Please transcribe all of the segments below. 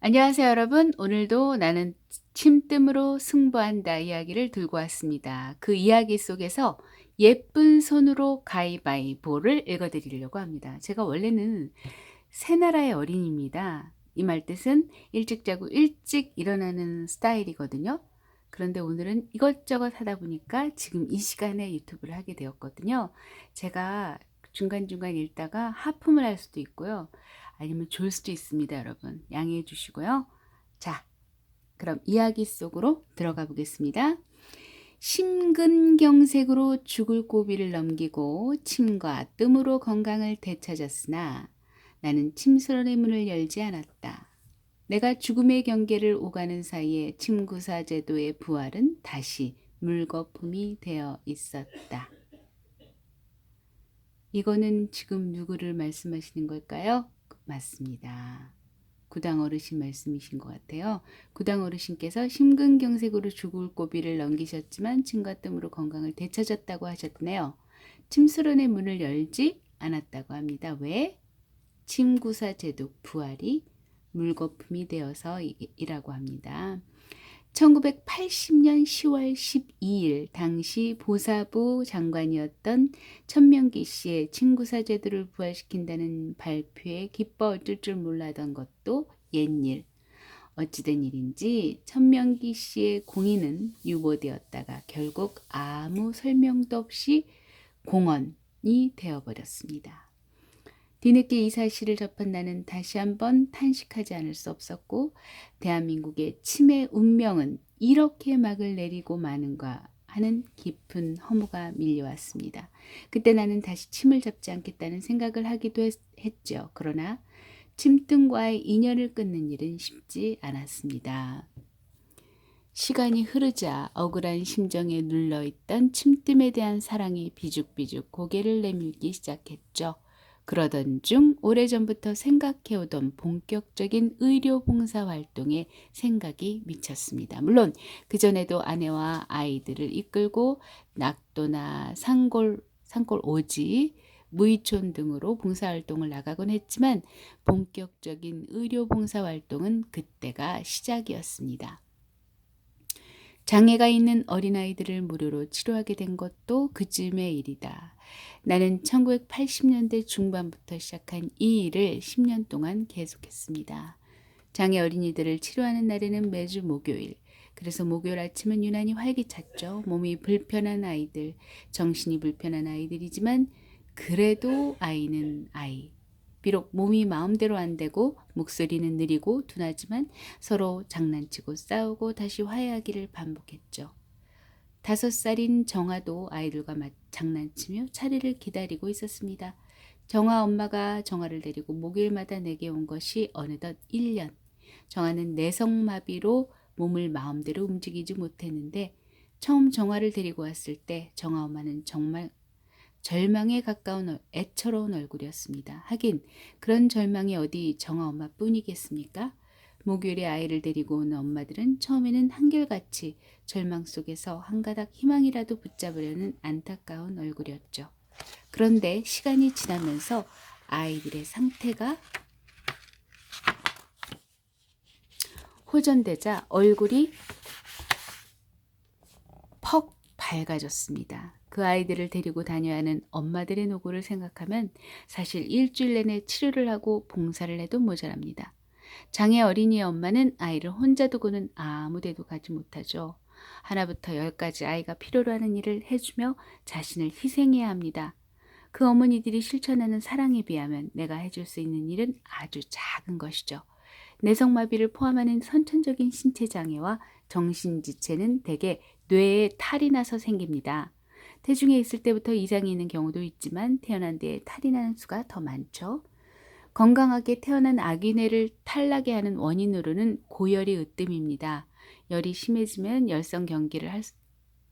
안녕하세요, 여러분. 오늘도 나는 침뜸으로 승부한다 이야기를 들고 왔습니다. 그 이야기 속에서 예쁜 손으로 가위바위보를 읽어드리려고 합니다. 제가 원래는 새 나라의 어린입니다. 이 말 뜻은 일찍 자고 일찍 일어나는 스타일이거든요. 그런데 오늘은 이것저것 하다 보니까 지금 이 시간에 유튜브를 하게 되었거든요. 제가 중간중간 읽다가 하품을 할 수도 있고요. 아니면 졸 수도 있습니다, 여러분. 양해해 주시고요. 자, 그럼 이야기 속으로 들어가 보겠습니다. 심근경색으로 죽을 고비를 넘기고 침과 뜸으로 건강을 되찾았으나 나는 침스러의 문을 열지 않았다. 내가 죽음의 경계를 오가는 사이에 침구사 제도의 부활은 다시 물거품이 되어 있었다. 이거는 지금 누구를 말씀하시는 걸까요? 맞습니다. 구당 어르신 말씀이신 것 같아요. 구당 어르신께서 심근경색으로 죽을 고비를 넘기셨지만 침과 뜸으로 건강을 되찾았다고 하셨네요. 침수론의 문을 열지 않았다고 합니다. 왜? 침구사 제도 부활이 물거품이 되어서이라고 합니다. 1980년 10월 12일 당시 보사부 장관이었던 천명기 씨의 친구사 제도를 부활시킨다는 발표에 기뻐 어쩔 줄 몰라던 것도 옛일. 어찌된 일인지 천명기 씨의 공인은 유보되었다가 결국 아무 설명도 없이 공언이 되어버렸습니다. 뒤늦게 이 사실을 접한 나는 다시 한번 탄식하지 않을 수 없었고 대한민국의 치매 운명은 이렇게 막을 내리고 마는가 하는 깊은 허무가 밀려왔습니다. 그때 나는 다시 침을 잡지 않겠다는 생각을 하기도 했, 죠 그러나 침등과의 인연을 끊는 일은 쉽지 않았습니다. 시간이 흐르자 억울한 심정에 눌러있던 침뜸에 대한 사랑이 비죽비죽 고개를 내밀기 시작했죠. 그러던 중 오래전부터 생각해오던 본격적인 의료 봉사 활동에 생각이 미쳤습니다. 물론 그전에도 아내와 아이들을 이끌고 낙도나 산골, 산골 오지, 무이촌 등으로 봉사활동을 나가곤 했지만 본격적인 의료 봉사활동은 그때가 시작이었습니다. 장애가 있는 어린아이들을 무료로 치료하게 된 것도 그쯤의 일이다. 나는 1980년대 중반부터 시작한 이 일을 10년 동안 계속했습니다. 장애 어린이들을 치료하는 날에는 매주 목요일. 그래서 목요일 아침은 유난히 활기찼죠. 몸이 불편한 아이들, 정신이 불편한 아이들이지만 그래도 아이는 아이. 비록 몸이 마음대로 안 되고 목소리는 느리고 둔하지만 서로 장난치고 싸우고 다시 화해하기를 반복했죠. 다섯 살인 정아도 아이들과 장난치며 차례를 기다리고 있었습니다. 정아 엄마가 정아를 데리고 목요일마다 내게 온 것이 어느덧 1년. 정아는 내성마비로 몸을 마음대로 움직이지 못했는데 처음 정아를 데리고 왔을 때 정아 엄마는 정말 절망에 가까운 애처로운 얼굴이었습니다. 하긴 그런 절망이 어디 정아 엄마뿐이겠습니까? 목요일에 아이를 데리고 온 엄마들은 처음에는 한결같이 절망 속에서 한 가닥 희망이라도 붙잡으려는 안타까운 얼굴이었죠. 그런데 시간이 지나면서 아이들의 상태가 호전되자 얼굴이 퍽 밝아졌습니다. 그 아이들을 데리고 다녀야 하는 엄마들의 노고를 생각하면 사실 일주일 내내 치료를 하고 봉사를 해도 모자랍니다. 장애 어린이의 엄마는 아이를 혼자 두고는 아무 데도 가지 못하죠. 하나부터 열까지 아이가 필요로 하는 일을 해주며 자신을 희생해야 합니다. 그 어머니들이 실천하는 사랑에 비하면 내가 해줄 수 있는 일은 아주 작은 것이죠. 내성마비를 포함하는 선천적인 신체 장애와 정신지체는 대개 뇌에 탈이 나서 생깁니다. 태중에 있을 때부터 이상이 있는 경우도 있지만 태어난 뒤에 탈이 나는 수가 더 많죠. 건강하게 태어난 아기네를 탈나게 하는 원인으로는 고열이 으뜸입니다. 열이 심해지면 열성 경기를 할, 수,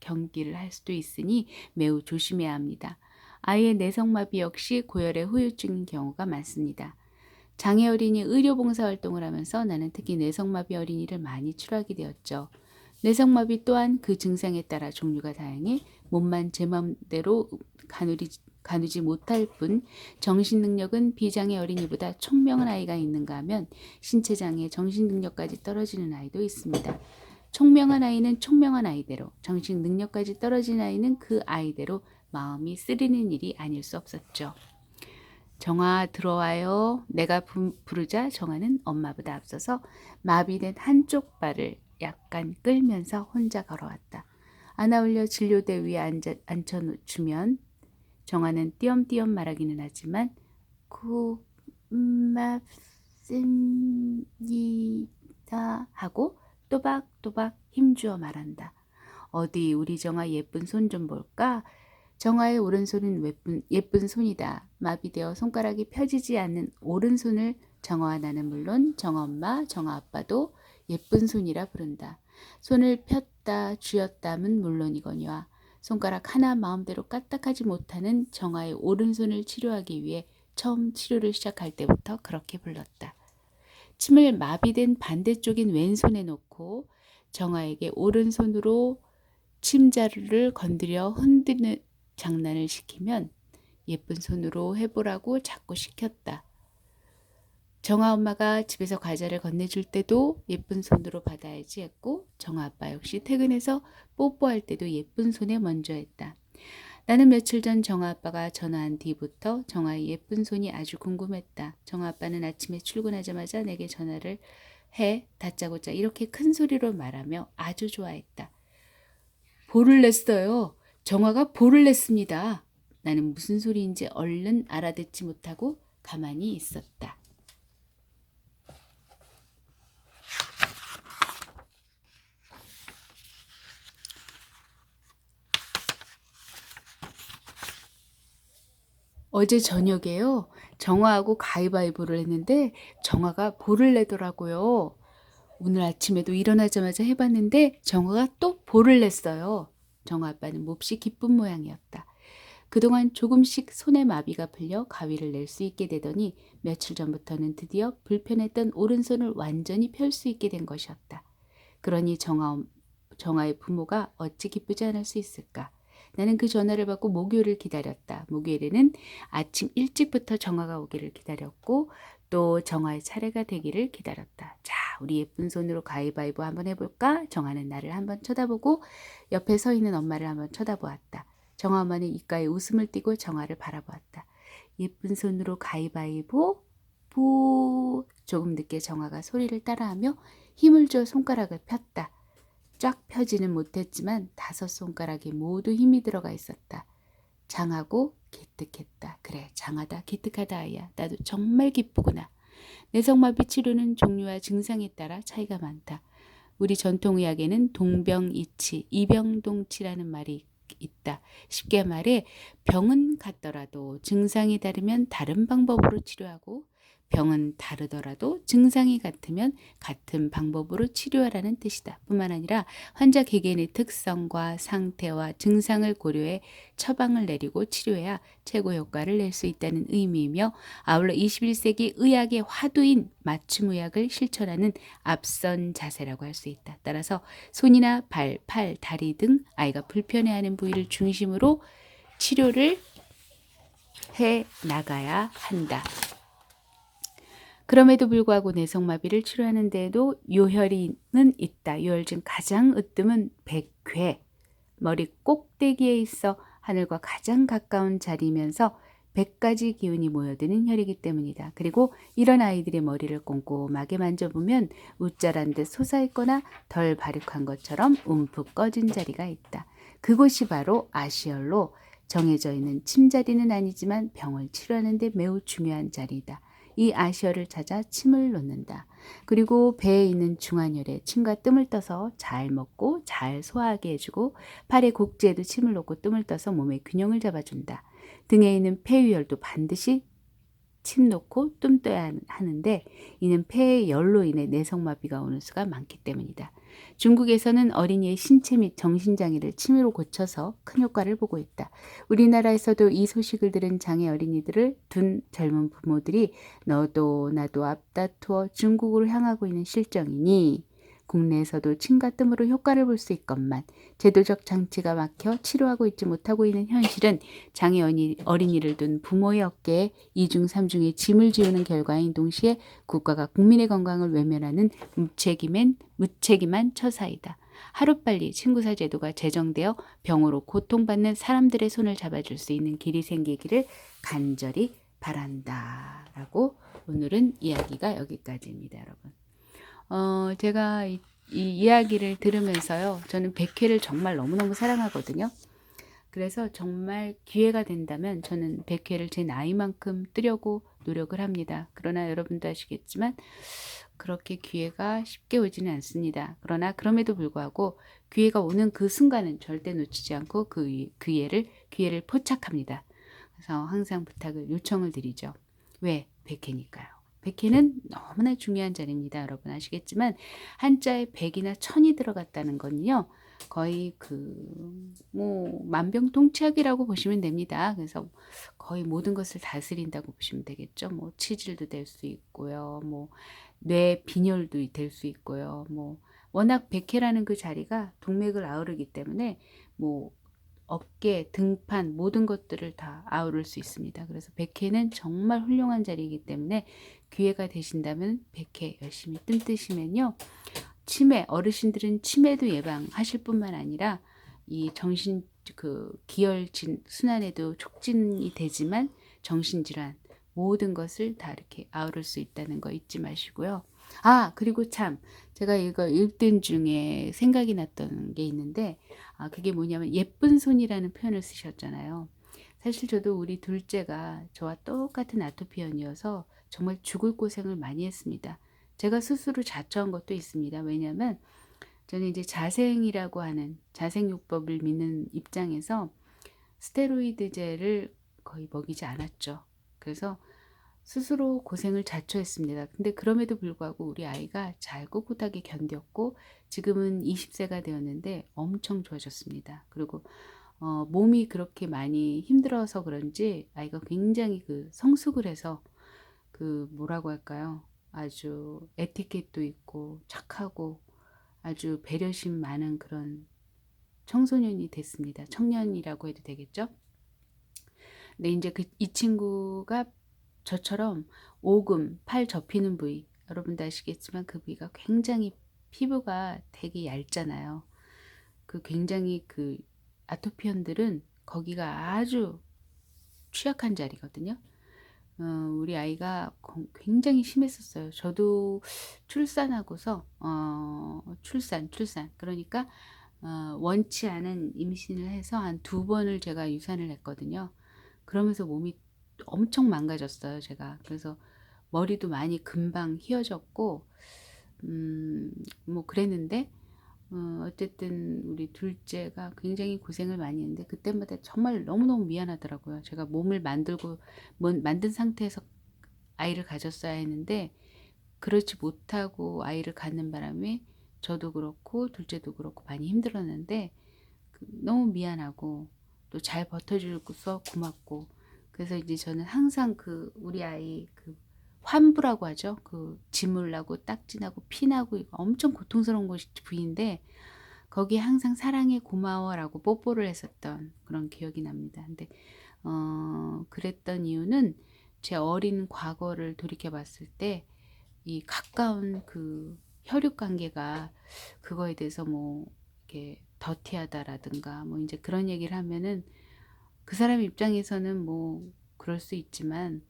경기를 할 수도 있으니 매우 조심해야 합니다. 아이의 내성마비 역시 고열의 후유증인 경우가 많습니다. 장애 어린이 의료 봉사 활동을 하면서 나는 특히 내성마비 어린이를 많이 치료하게 되었죠. 내성마비 또한 그 증상에 따라 종류가 다양해 몸만 제 맘대로 가누리, 가누지 못할 뿐 정신 능력은 비장의 어린이보다 총명한 아이가 있는가 하면 신체 장애, 정신 능력까지 떨어지는 아이도 있습니다. 총명한 아이는 총명한 아이대로, 정신 능력까지 떨어진 아이는 그 아이대로 마음이 쓰리는 일이 아닐 수 없었죠. 정아 들어와요. 내가 부, 부르자 정아는 엄마보다 앞서서 마비된 한쪽 발을 약간 끌면서 혼자 걸어왔다. 안아 올려 진료대 위에 앉아, 앉혀주면 정아는 띄엄띄엄 말하기는 하지만 고맙습니다 하고 또박또박 힘주어 말한다. 어디 우리 정아 예쁜 손 좀 볼까? 정아의 오른손은 예쁜, 예쁜 손이다. 마비되어 손가락이 펴지지 않는 오른손을 정아와 나는 물론 정엄마, 정아 아빠도 예쁜 손이라 부른다. 손을 폈다, 쥐었다면 물론이거니와 손가락 하나 마음대로 까딱하지 못하는 정아의 오른손을 치료하기 위해 처음 치료를 시작할 때부터 그렇게 불렀다. 침을 마비된 반대쪽인 왼손에 놓고 정아에게 오른손으로 침자루를 건드려 흔드는 장난을 시키면 예쁜 손으로 해보라고 자꾸 시켰다. 정아 엄마가 집에서 과자를 건네줄 때도 예쁜 손으로 받아야지 했고 정아 아빠 역시 퇴근해서 뽀뽀할 때도 예쁜 손에 먼저 했다. 나는 며칠 전 정아 아빠가 전화한 뒤부터 정아의 예쁜 손이 아주 궁금했다. 정아 아빠는 아침에 출근하자마자 내게 전화를 해 다짜고짜 이렇게 큰 소리로 말하며 아주 좋아했다. 볼을 냈어요. 정화가 볼을 냈습니다. 나는 무슨 소리인지 얼른 알아듣지 못하고 가만히 있었다. 어제 저녁에요. 정화하고 가위바위보를 했는데 정화가 볼을 내더라고요. 오늘 아침에도 일어나자마자 해봤는데 정화가 또 볼을 냈어요. 정화 아빠는 몹시 기쁜 모양이었다. 그동안 조금씩 손에 마비가 풀려 가위를 낼 수 있게 되더니 며칠 전부터는 드디어 불편했던 오른손을 완전히 펼 수 있게 된 것이었다. 그러니 정화, 정화의 부모가 어찌 기쁘지 않을 수 있을까? 나는 그 전화를 받고 목요일을 기다렸다. 목요일에는 아침 일찍부터 정화가 오기를 기다렸고 또 정화의 차례가 되기를 기다렸다. 자, 우리 예쁜 손으로 가위바위보 한번 해볼까? 정화는 나를 한번 쳐다보고 옆에 서 있는 엄마를 한번 쳐다보았다. 정화 엄마는 입가에 웃음을 띠고 정화를 바라보았다. 예쁜 손으로 가위바위보 보 조금 늦게 정화가 소리를 따라하며 힘을 줘 손가락을 폈다. 쫙 펴지는 못했지만 다섯 손가락에 모두 힘이 들어가 있었다. 장하고 기특했다. 그래, 장하다, 기특하다, 아이야. 나도 정말 기쁘구나. 내성마비 치료는 종류와 증상에 따라 차이가 많다. 우리 전통의학에는 동병이치, 이병동치라는 말이 있다. 쉽게 말해 병은 같더라도 증상이 다르면 다른 방법으로 치료하고 병은 다르더라도 증상이 같으면 같은 방법으로 치료하라는 뜻이다. 뿐만 아니라 환자 개개인의 특성과 상태와 증상을 고려해 처방을 내리고 치료해야 최고 효과를 낼 수 있다는 의미이며 아울러 21세기 의학의 화두인 맞춤 의학을 실천하는 앞선 자세라고 할 수 있다. 따라서 손이나 발, 팔, 다리 등 아이가 불편해하는 부위를 중심으로 치료를 해 나가야 한다. 그럼에도 불구하고 내성마비를 치료하는 데에도 요혈이는 있다. 요혈 중 가장 으뜸은 백회. 머리 꼭대기에 있어 하늘과 가장 가까운 자리면서 100가지 기운이 모여드는 혈이기 때문이다. 그리고 이런 아이들의 머리를 꼼꼼하게 만져보면 웃자란 듯 솟아있거나 덜 바륙한 것처럼 움푹 꺼진 자리가 있다. 그곳이 바로 아시열로 정해져 있는 침자리는 아니지만 병을 치료하는 데 매우 중요한 자리다. 이 아시어를 찾아 침을 놓는다. 그리고 배에 있는 중환혈에 침과 뜸을 떠서 잘 먹고 잘 소화하게 해주고 팔의 곡지에도 침을 놓고 뜸을 떠서 몸의 균형을 잡아준다. 등에 있는 폐유혈도 반드시 침 놓고 뜸 떠야 하는데 이는 폐의 열로 인해 내성마비가 오는 수가 많기 때문이다. 중국에서는 어린이의 신체 및 정신장애를 침으로 고쳐서 큰 효과를 보고 있다. 우리나라에서도 이 소식을 들은 장애 어린이들을 둔 젊은 부모들이 너도 나도 앞다투어 중국으로 향하고 있는 실정이니 국내에서도 침과 뜸으로 효과를 볼 수 있건만 제도적 장치가 막혀 치료하고 있지 못하고 있는 현실은 장애 어린이를 둔 부모의 어깨에 이중 삼중의 짐을 지우는 결과인 동시에 국가가 국민의 건강을 외면하는 무책임한 무책임한 처사이다. 하루빨리 친구사 제도가 제정되어 병으로 고통받는 사람들의 손을 잡아줄 수 있는 길이 생기기를 간절히 바란다. 라고 오늘은 이야기가 여기까지입니다, 여러분. 어, 제가 이, 이 이야기를 들으면서요, 저는 백회를 정말 너무너무 사랑하거든요. 그래서 정말 기회가 된다면 저는 백회를 제 나이만큼 뜨려고 노력을 합니다. 그러나 여러분도 아시겠지만 그렇게 기회가 쉽게 오지는 않습니다. 그러나 그럼에도 불구하고 기회가 오는 그 순간은 절대 놓치지 않고 그 위- 기회를 기회를 포착합니다. 그래서 항상 부탁을 요청을 드리죠. 왜? 백회니까요. 백회는 너무나 중요한 자리입니다. 여러분 아시겠지만 한자에 백이나 천이 들어갔다는 건요. 거의 그 뭐 만병통치약이라고 보시면 됩니다. 그래서 거의 모든 것을 다스린다고 보시면 되겠죠. 뭐 치질도 될 수 있고요. 뭐 뇌 빈혈도 될 수 있고요. 뭐 워낙 백회라는 그 자리가 동맥을 아우르기 때문에 뭐 어깨, 등판 모든 것들을 다 아우를 수 있습니다. 그래서 백회는 정말 훌륭한 자리이기 때문에 기회가 되신다면 백회 열심히 뜸뜨시면요. 치매 어르신들은 치매도 예방하실 뿐만 아니라 이 정신 그 기혈 진 순환에도 촉진이 되지만 정신 질환 모든 것을 다 이렇게 아우를 수 있다는 거 잊지 마시고요. 아 그리고 참 제가 이거 읽던 중에 생각이 났던 게 있는데 아 그게 뭐냐면 예쁜 손이라는 표현을 쓰셨잖아요. 사실 저도 우리 둘째가 저와 똑같은 아토피언이어서 정말 죽을 고생을 많이 했습니다. 제가 스스로 자처한 것도 있습니다. 왜냐하면 저는 이제 자생이라고 하는 자생요법을 믿는 입장에서 스테로이드제를 거의 먹이지 않았죠. 그래서 스스로 고생을 자초했습니다. 근데 그럼에도 불구하고 우리 아이가 잘 꿋꿋하게 견뎠고 지금은 20세가 되었는데 엄청 좋아졌습니다. 그리고 어, 몸이 그렇게 많이 힘들어서 그런지 아이가 굉장히 그 성숙을 해서 그 뭐라고 할까요? 아주 에티켓도 있고 착하고 아주 배려심 많은 그런 청소년이 됐습니다. 청년이라고 해도 되겠죠? 근데 이제 그 이 친구가 저처럼 오금, 팔 접히는 부위, 여러분도 아시겠지만 그 부위가 굉장히 피부가 되게 얇잖아요. 그 굉장히 그 아토피언들은 거기가 아주 취약한 자리거든요. 어, 우리 아이가 거- 굉장히 심했었어요. 저도 출산하고서 어, 출산, 출산. 그러니까 어, 원치 않은 임신을 해서 한 두 번을 제가 유산을 했거든요. 그러면서 몸이 엄청 망가졌어요, 제가. 그래서 머리도 많이 금방 휘어졌고, 음, 뭐 그랬는데, 어, 어쨌든 우리 둘째가 굉장히 고생을 많이 했는데, 그때마다 정말 너무너무 미안하더라고요. 제가 몸을 만들고, 뭔- 만든 상태에서 아이를 가졌어야 했는데, 그렇지 못하고 아이를 갖는 바람에 저도 그렇고, 둘째도 그렇고 많이 힘들었는데, 그 너무 미안하고, 또 잘 버텨주고서 고맙고, 그래서 이제 저는 항상 그 우리 아이 그 환부라고 하죠. 그 지물 나고 딱지 나고 피 나고 이거 엄청 고통스러운 것이 부위인데 거기에 항상 사랑해 고마워라고 뽀뽀를 했었던 그런 기억이 납니다. 근데 어 그랬던 이유는 제 어린 과거를 돌이켜 봤을 때 이 가까운 그 혈육 관계가 그거에 대해서 뭐 이렇게 더티하다라든가 뭐 이제 그런 얘기를 하면은 그 사람 입장에서는 뭐 그럴 수 있지만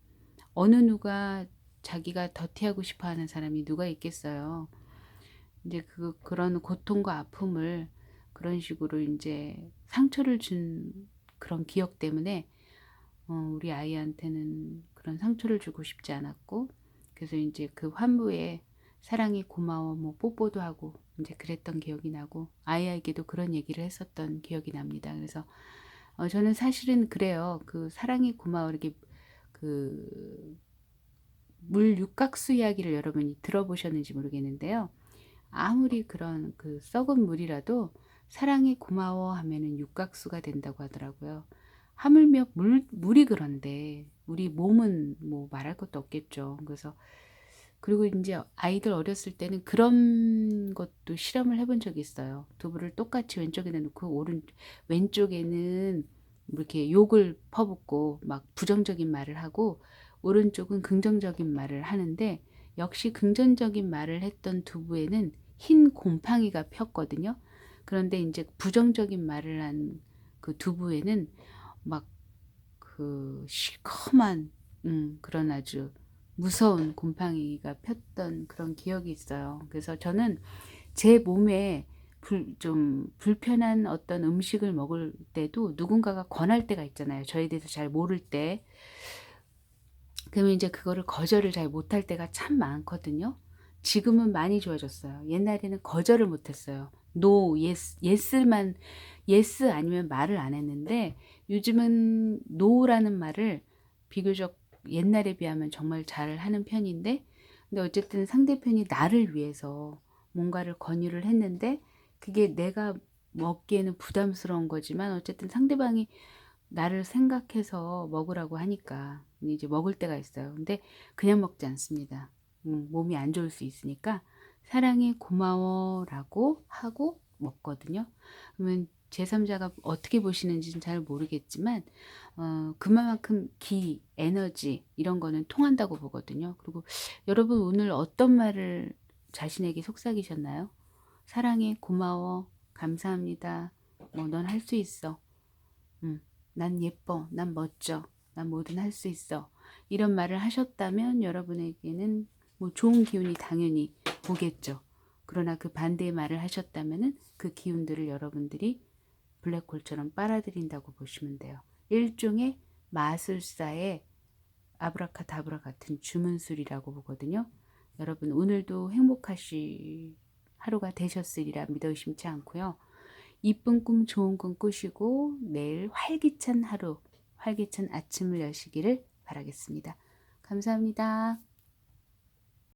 어느 누가 자기가 더티하고 싶어 하는 사람이 누가 있겠어요. 이제 그 그런 고통과 아픔을 그런 식으로 이제 상처를 준 그런 기억 때문에 어, 우리 아이한테는 그런 상처를 주고 싶지 않았고 그래서 이제 그 환부에 사랑이 고마워 뭐 뽀뽀도 하고 이제 그랬던 기억이 나고 아이에게도 그런 얘기를 했었던 기억이 납니다. 그래서 어, 저는 사실은 그래요. 그 사랑이 고마워 이렇게 그 물 육각수 이야기를 여러분이 들어보셨는지 모르겠는데요. 아무리 그런 그 썩은 물이라도 사랑이 고마워 하면은 육각수가 된다고 하더라고요. 하물며 물, 물이 그런데 우리 몸은 뭐 말할 것도 없겠죠. 그래서 그리고 이제 아이들 어렸을 때는 그런 것도 실험을 해본 적이 있어요. 두부를 똑같이 왼쪽에 내놓고 오른 왼쪽에는 이렇게 욕을 퍼붓고 막 부정적인 말을 하고 오른쪽은 긍정적인 말을 하는데 역시 긍정적인 말을 했던 두부에는 흰 곰팡이가 폈거든요. 그런데 이제 부정적인 말을 한 그 두부에는 막 그 시커먼 음, 그런 아주 무서운 곰팡이가 폈던 그런 기억이 있어요. 그래서 저는 제 몸에 불, 좀 불편한 어떤 음식을 먹을 때도 누군가가 권할 때가 있잖아요. 저에 대해서 잘 모를 때. 그러면 이제 그거를 거절을 잘 못할 때가 참 많거든요. 지금은 많이 좋아졌어요. 옛날에는 거절을 못했어요. no, yes, yes만 yes 아니면 말을 안 했는데 요즘은 no라는 말을 비교적 옛날에 비하면 정말 잘 하는 편인데 근데 어쨌든 상대편이 나를 위해서 뭔가를 권유를 했는데 그게 내가 먹기에는 부담스러운 거지만 어쨌든 상대방이 나를 생각해서 먹으라고 하니까 이제 먹을 때가 있어요. 근데 그냥 먹지 않습니다. 음, 몸이 안 좋을 수 있으니까 사랑해 고마워라고 하고 먹거든요. 그러면 제3자가 어떻게 보시는지는 잘 모르겠지만 어, 그만큼 기, 에너지 이런 거는 통한다고 보거든요. 그리고 여러분 오늘 어떤 말을 자신에게 속삭이셨나요? 사랑해, 고마워, 감사합니다. 뭐 넌 할 수 있어. 음, 난 예뻐, 난 멋져, 난 뭐든 할 수 있어. 이런 말을 하셨다면 여러분에게는 뭐 좋은 기운이 당연히 오겠죠. 그러나 그 반대의 말을 하셨다면은 그 기운들을 여러분들이 블랙홀처럼 빨아들인다고 보시면 돼요. 일종의 마술사의 아브라카다브라 같은 주문술이라고 보거든요. 여러분 오늘도 행복하시 하루가 되셨으리라 믿어 의심치 않고요. 이쁜 꿈 좋은 꿈 꾸시고 내일 활기찬 하루 활기찬 아침을 여시기를 바라겠습니다. 감사합니다.